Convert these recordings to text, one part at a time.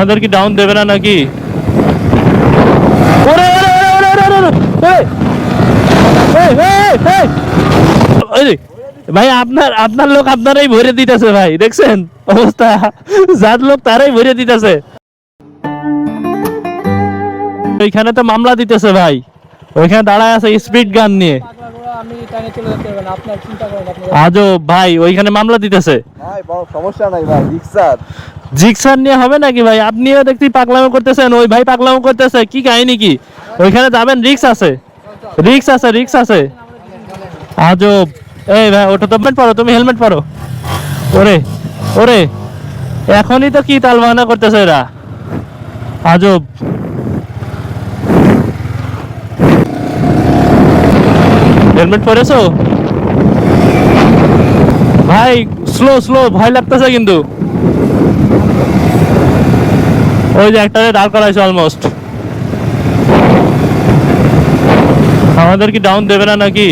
আমাদের কি ডাউন দেবে না নাকি? ভাই, আপনার আপনার লোক আপনারাই ভরে দিতেছে, ভাই, দেখছেন? অবস্থা। যার লোক তারাই ভরে দিতেছে। ওইখানে তো মামলা দিতেছে, ভাই। ওইখানে দাঁড়ায় আছে স্পিড গান নিয়ে। আমি টাইনে চলে যেতে হবে আপনার চিন্তা করেন আপনি। আজও ভাই ওইখানে মামলা দিতেছে। ভাই বড় সমস্যা নাই ভাই রিক্সার জিক্সার নিয়ে হবে নাকি ভাই? আপনিও দেখছি পাগলামো করতেছেন ওই ভাই পাগলামো করতেছে কি কাহিনী কি? ওইখানে যাবেন রিক্স আছে। রিক্স আছে রিক্স আছে। আজব। এই ভাই ওটা তো হেলমেট পরো তুমি হেলমেট পরো। ওরে ওরে এখনই তো কি তাল বাহানা করতেছে এরা? আজব। হেলমেট পরেছো? ভাই স্লো স্লো ভয় লাগতেছে কিন্তু। ওই যে একটা দাঁড় করাইছে অলমোস্ট আমাদের কি ডাউন দেবে না নাকি?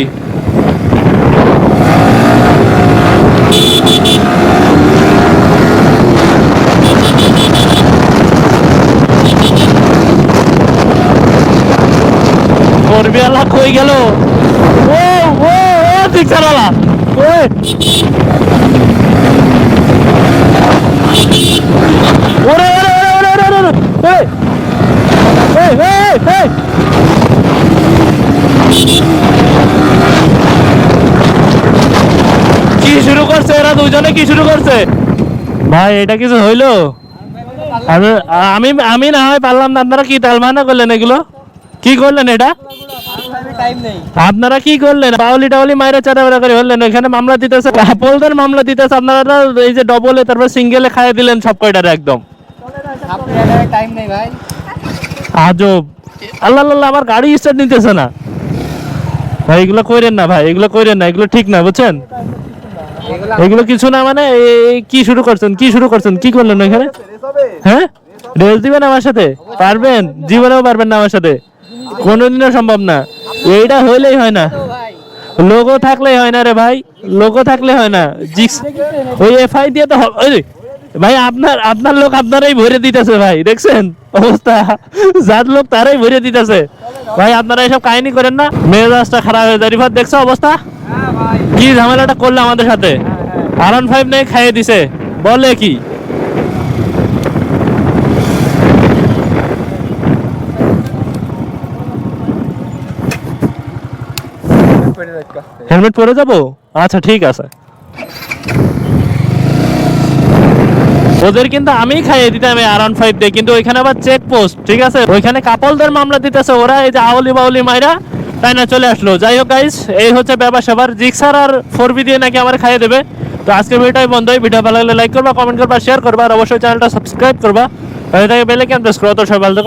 কই গেল? ও ও ও ওই। ওরে ওরে ওরে ওরে ওরে ওরে এই এই এই কি শুরু করছে এরা দুজনে? কি শুরু করছে? ভাই, এটা কিছু হইল? আমি আমি আমি না হয় পারলাম না। আপনারা কি তালমানা করলেন এগুলো? কি করলেন এটা? আপনারা কি করলেন? বাউলি টাউলি মাইরা চারা বেড়া করে হলেন এখানে মামলা দিতেছে। কাপলদের মামলা দিতেছে, আপনারা এই যে ডবলে তারপর সিঙ্গেলে খাইয়ে দিলেন সব কয়টারে একদম? আজব। আল্লাহ আল্লাহ আমার গাড়ি স্টার্ট নিতেছে না। ভাই, এগুলো কইরেন না, ভাই, এগুলো কইরেন না, এগুলো ঠিক না, বুঝছেন? এগুলো কিছু না মানে কি শুরু করছেন, কি শুরু করছেন, কি করলেন এখানে হ্যাঁ? রেস দিবেন আমার সাথে? পারবেন? জীবনেও পারবেন না আমার সাথে? কোনোদিনও সম্ভব না। এইটা হইলেই হয় না। লোগো থাকলেই হয় না রে ভাই। লোগো থাকলে হয় না। জিক্স ওই এফআই দিয়ে তো ওই ভাই আপনার আপনার লোক আপনারাই ভরে দিতেছে ভাই, দেখছেন? অবস্থা। যার লোক তারাই ভরে দিতেছে। ভাই, আপনারা এসব কাহিনী করেন না। মেজাজটা খারাপ হয়ে যায়। রিফাত, দেখছ অবস্থা? কি ঝামেলাটা করল আমাদের সাথে? আর ফাইভ নেই খাইয়ে দিছে? বলে কি? হেলমেট পরে আচ্ছা ঠিক আছে। ওদের কিন্তু আমি খাইয়ে দিতাম ফাইভ দিয়ে কিন্তু ওইখানে আবার চেক পোস্ট ঠিক আছে? ওইখানে কাপলদের মামলা দিতেছে, ওরা এই যে আউলি বাউলি মাইরা তাই না চলে আসলো। যাই হোক গাইস এই হচ্ছে ব্যাপার সবার জিক্সার আর ফোর বি দিয়ে নাকি আমার খাইয়ে দেবে। তো আজকে ভিডিওটাই বন্ধ হয়। ভিডিও ভালো লাগলে লাইক করবা কমেন্ট করবা শেয়ার করবা, আর অবশ্যই চ্যানেলটা সাবস্ক্রাইব করবা। তাহলে বেলে ক্যান প্রেস করো। তো সবাই ভালো।